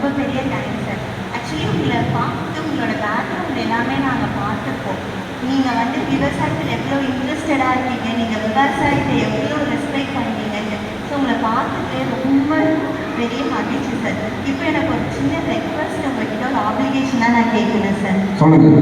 ரொம்ப பெரிய thanks sir actually உங்களை பார்த்து உங்களோட பேக்ரவுண்ட் எல்லாமே நாங்கள் பார்த்துருக்கோம் நீங்கள் வந்து விவசாயத்தில் எவ்வளோ இன்ட்ரெஸ்டடாக இருக்கீங்க நீங்கள் விவசாயத்தை எவ்வளோ ரெஸ்பெக்ட் பண்ணுறீங்கன்னு ஸோ உங்களை பார்த்துட்டு ரொம்ப பெரிய மகிழ்ச்சி சார் இப்போ எனக்கு ஒரு சின்ன ரெக்வஸ்ட் உங்ககிட்ட ஒரு ஆப்ளிகேஷனாக நான் கேட்குறேன் சார் சொல்லுங்க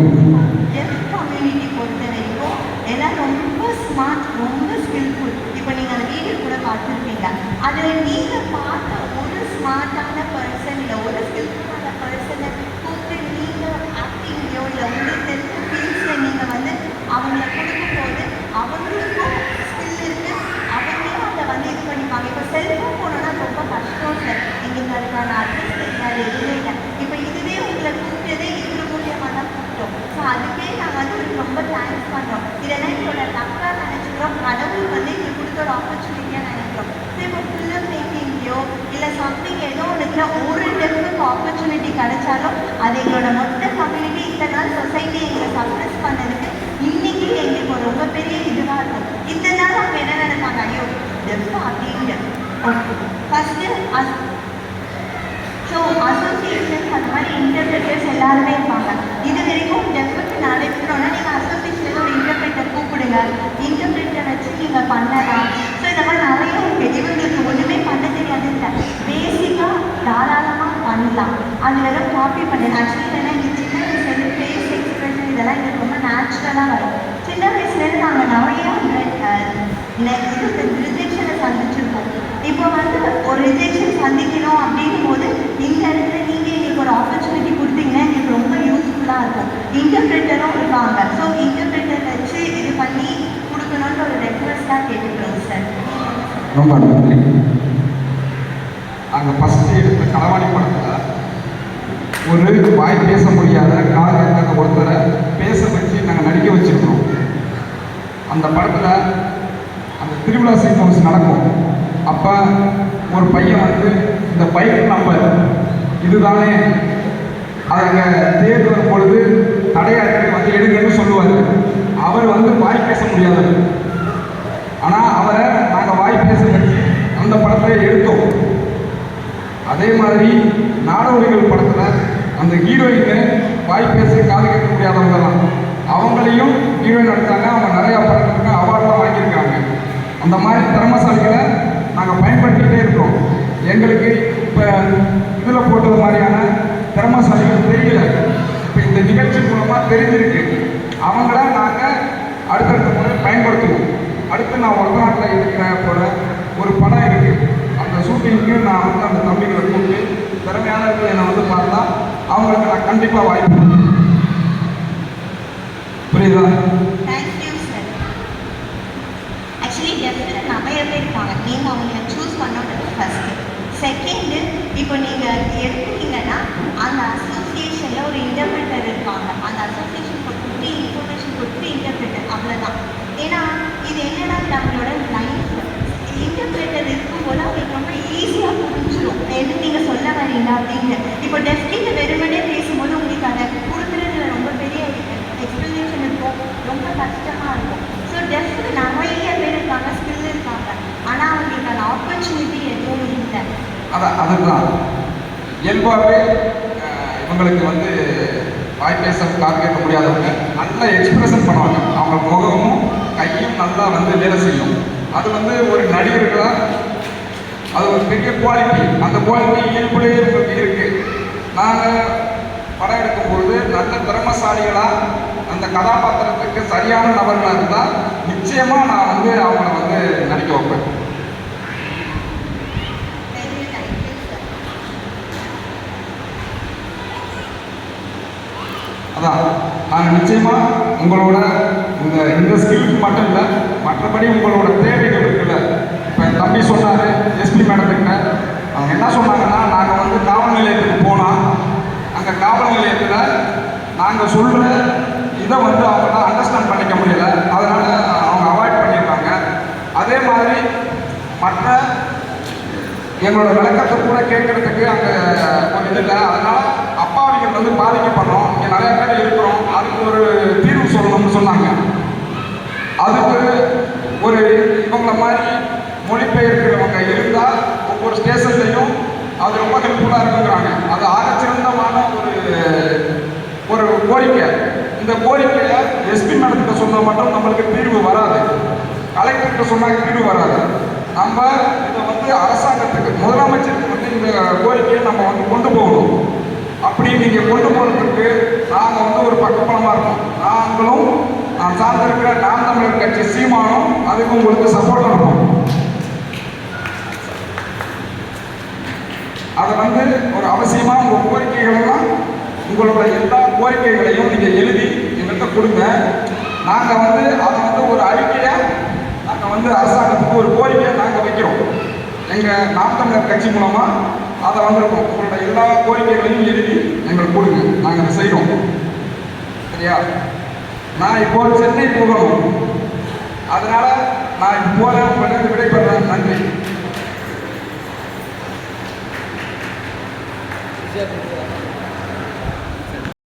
டெஃப் கம்யூனிட்டி பொறுத்த வரைக்கும் எல்லாம் ரொம்ப ஸ்மார்ட் ரொம்ப ஸ்கில்ஃபுல் இப்போ நீங்கள் அந்த வீடியோ கூட பார்த்துருப்பீங்க. அதில் நீங்கள் பார்த்த ஒரு ஸ்மார்ட்டான பர்சன் இல்லை ஒரு ஸ்கில்ஃபுல்லான பர்சனை கூப்பிட்டு நீங்கள் ஆக்டிங்லையோ இல்லை உங்களுக்கு தெரிஞ்ச ஃபீல்ட்ஸில் நீங்கள் வந்து அவங்கள கொடுக்கும்போது அவங்களுக்கும் ஸ்கில் இருக்குது அவங்களும் அதை வந்து இது பண்ணிப்பாங்க இப்போ செல்ஃபோன் போனோன்னா ரொம்ப கஷ்டம் சார் எங்களுக்கு அதுக்கான அட்ரஸ் தெரியாது எதுவுமே இல்லை இப்போ இதுவே உங்களை கூப்பிட்டதே இது மூலியமாக தான் கூப்பிட்டோம் ஸோ அதுக்கே நாங்கள் வந்து உங்களுக்கு ரொம்ப தேங்க்ஸ் பண்ணுறோம் இதெல்லாம் எங்களோட தப்பாக நினச்சிக்கிறோம் கடவுள் வந்து எங்களுக்கு கொடுத்த ஒரு ஆப்பர்ச்சுனிட்டியாக நினைக்கிறோம் ஸோ இப்போ ஃபில்ம் மேக்கிங்லையோ இல்லை சம்திங் ஏதோ ஒன்றுல ஒரு டெஃபுக்கு ஆப்பர்ச்சுனிட்டி கிடைச்சாலும் அது எங்களோட மொத்த கம்யூனிட்டி இத்தனை நாள் சொசைட்டி எங்களை சப்ரஸ் பண்ணதுக்கு இன்னைக்கு எங்களுக்கு ஒரு ரொம்ப பெரிய இதுவாக இருக்கும். இத்தனை நாள் அவங்க என்ன நினைப்பாங்க? ஐயோ டெஃப் அப்படின்னு ஓகே அஸ் ஸோ அசோசியேஷன்ஸ் அந்த மாதிரி இன்டர்பிரேட்டர்ஸ் எல்லாருமே இருப்பாங்க இது வரைக்கும் டெஃபுக்கு நடைபெறணும்னா நீங்கள் அசோசியேஷனில் ஒரு இன்டர்பிரேட்டர் கூப்பிடுங்க இன்டர்பிரேட்டர் வச்சு நீங்கள் பண்ணலாம் ஸோ இந்த மாதிரி நிறைய இருக்குது இவங்களுக்கு ஒன்றுமே பண்ண தெரியாது இல்லை பேசிக்காக தாராளமாக அதுலதான் காப்பி பண்ணேன். ஆக்சுவலி வேணா இங்கே சின்ன வயசுலேருந்து ஃபேஸ் எக்ஸ்பிரஷன் இதெல்லாம் எங்களுக்கு ரொம்ப நேச்சுரலாக வரும். சின்ன வயசுலேருந்து நாங்கள் நிறைய ரிஜெக்ஷனை சந்திச்சிருக்கோம். இப்போ வந்து ஒரு ரிஜெக்ஷன் சந்திக்கணும் அப்படின்னும் போது இந்த இடத்துல நீங்கள் எங்களுக்கு ஒரு ஆப்பர்ச்சுனிட்டி கொடுத்தீங்கன்னா எங்களுக்கு ரொம்ப யூஸ்ஃபுல்லாக இருக்கும். இன்டர்பிரிட்டரும் இருப்பாங்க. ஸோ இன்டர்பிரிட்டர் வச்சு இது பண்ணி கொடுக்கணுன்ற ஒரு ரெக்வஸ்ட்டாக கேட்டுக்கிறோம் சார் ரொம்ப நன்றி. நாங்கள் ஃபஸ்ட்டு எடுத்த களவாணி படத்தில் ஒரு வாய் பேச முடியாத கால் ஒருத்தரை பேச வச்சு நாங்கள் நடிக்க வச்சுருக்கிறோம். அந்த படத்தில் அந்த திருவிழா சீக்வன்ஸ் நடக்கும். அப்போ ஒரு பையன் வந்து இந்த பைக் நம்பர் இதுதானே? அதை அங்கே தேடி வரும் பொழுது தடையாற்றி வந்து எடுங்கன்னு சொல்லுவார். அவர் வந்து வாய் பேச முடியாதவர். ஆனால் அவரை நாங்கள் வாய் பேச வச்சு அந்த படத்தை எடுத்தோம். அதே மாதிரி நாடோடிகள் படத்தில் அந்த ஹீரோயின் வாய் பேசி காது கேட்க முடியாதவங்க தான் அவங்களையும் ஹீரோயின் எடுத்தாங்க அவங்க நிறையா படத்துக்கு அவார்டெலாம் வாங்கியிருக்காங்க. அந்த மாதிரி திறமசாலிகளை நாங்கள் பயன்படுத்திக்கிட்டே இருக்கோம். எங்களுக்கு இப்போ இதில் போட்டது மாதிரியான திறமசாலிகள் தெரியல. இப்போ இந்த நிகழ்ச்சி மூலமாக தெரிஞ்சிருக்கு. அவங்கள நாங்கள் அடுத்தடுத்த முறை பயன்படுத்துவோம். அடுத்து நான் ஒரு இருக்கிறேன் இருக்கிற போல ஒரு படம் இருக்குது அந்த ஷூட்டிங்க்கு நான் வந்து அந்த தம்பிகளை கூப்பிட்டு திறமையானவர்களை நான் வந்து பார்த்தா கண்டிப்பாக வாய்ப்பு புரியுதா? சார் ஆக்சுவலி டெஃபினட் நிறைய பேர் இருப்பாங்க? நீங்கள் அவங்கள சூஸ் பண்ணுறது ஃபஸ்ட்டு செகண்டு இப்போ நீங்கள் எடுத்துட்டீங்கன்னா அந்த அசோசியேஷனில் ஒரு இன்டர்பிரேட்டர் இருப்பாங்க. அந்த அசோசியேஷன் கொடுத்துட்டு இன்ஃபர்மேஷன் கொடுத்துட்டு இன்டர்பிரேட்டர் அவ்வளோதான் ஏன்னா இது என்னன்னா நம்மளோட லைஃப் இன்டர்பிரேட்டர் இருக்கும்போது அவங்களுக்கு ரொம்ப ஈஸியாக புரிஞ்சிடும் எது நீங்கள் சொல்ல வரீங்க அப்படின்னு இப்போ டெஃப்டிங் வெறுமனே பேசும்போது உங்களுக்கு அதை கொடுக்குறதுல ரொம்ப பெரிய எக்ஸ்பிளனேஷன் இருக்கும் ரொம்ப கஷ்டமாக இருக்கும். ஸோ டெஃப்ட் நிறைய பேர் இருக்காங்க ஸ்கில் இருக்காங்க. ஆனால் அவங்களுக்கான ஆப்பர்ச்சுனிட்டி எதுவும் இல்லை. அதான் அதுதான். இயல்பாகவே இவங்களுக்கு வந்து வாய் பேச காது கேட்க முடியாதவங்க நல்ல எக்ஸ்பிரஷன் பண்ணுவாங்க. அவங்க முகமும் கையும் நல்லா வந்து வேலை செய்யும். அது வந்து ஒரு நடிகர்களாக அது ஒரு பெரிய குவாலிட்டி அந்த குவாலிட்டி இயல்புலேயே இவங்களுக்கு இருக்கு. நாங்கள் படம் எடுக்கும்பொழுது நல்ல திறமசாலிகளாக அந்த கதாபாத்திரத்துக்கு சரியான நபர்களாக இருந்தால் நிச்சயமாக நான் வந்து அவங்கள வந்து நடிக்க வைப்பேன். அதான். நான் நிச்சயமாக உங்களோட இந்த இந்த ஸ்கில்க்கு மட்டும் இல்லை மற்றபடி உங்களோட தேவைகள் இருக்குல்ல. இப்போ என் தம்பி சொன்னார் எஸ்பி மேடத்துக்கிட்ட அவங்க என்ன சொன்னாங்கன்னா நாங்கள் வந்து காவல் நிலையத்துக்கு போனால் அங்கே காவல் நிலையத்தில் நாங்கள் சொல்கிற இதை வந்து அவங்களால அண்டர்ஸ்டாண்ட் பண்ணிக்க முடியல. அதனால் அவங்க அவாய்ட் பண்ணியிருக்காங்க அதே மாதிரி மற்ற எங்களோட விளக்கத்தை கூட கேட்கறதுக்கு அங்கே கொஞ்சம் இல்லை. அதனால் அப்பாவிகள் வந்து பாதிக்கப்படுறோம் இங்கே நிறையா பேர் இருக்கிறோம். அதுக்கு ஒரு தீர்வு சொல்லணும்னு சொன்னாங்க. அதுக்கு ஒரு இவங்கள மாதிரி மொழிபெயர்க்கிறவங்க இருந்தால் ஒவ்வொரு ஸ்டேஷன்லையும் அது ரொம்ப ஹெல்ப்ஃபுல்லாக இருக்குங்கிறாங்க. அது ஆகச்சிறந்தமான ஒரு ஒரு கோரிக்கை. நம்மளுக்கு தீர்வு வராது. கலெக்டர்கிட்ட சொன்னால் தீர்வு வராது. நம்ம இதை வந்து அரசாங்கத்துக்கு முதலமைச்சருக்கு வந்து இந்த கோரிக்கையை நம்ம வந்து கொண்டு போகணும். அப்படி நீங்கள் கொண்டு போகிறதுக்கு நாங்கள் வந்து ஒரு பக்கபலமாக இருக்கோம். நாங்களும் நான் சார்ந்திருக்கிற நாம் தமிழர் கட்சி சீமானும் அதுக்கு உங்களுக்கு சப்போர்ட் இருக்கும். அதை வந்து ஒரு அவசியமாக உங்கள் கோரிக்கைகளெல்லாம் உங்களோட எல்லா கோரிக்கைகளையும் நீங்கள் எழுதி எங்கள்கிட்ட கொடுங்க. நாங்கள் வந்து அதை வந்து ஒரு அறிக்கையாக நாங்கள் வந்து அரசாங்கத்துக்கு ஒரு கோரிக்கையை நாங்கள் வைக்கிறோம். எங்கள் நாம் தமிழர் கட்சி மூலமாக அதை வந்திருக்கோம் உங்களோட எல்லா கோரிக்கைகளையும் எழுதி எங்களுக்கு கொடுங்க. நாங்கள் அதை செய்கிறோம் சரியா? நான் இப்போ சென்னை போகணும். அதனால நான் இப்போ போகிறேன் விடைபெறேன் நன்றி.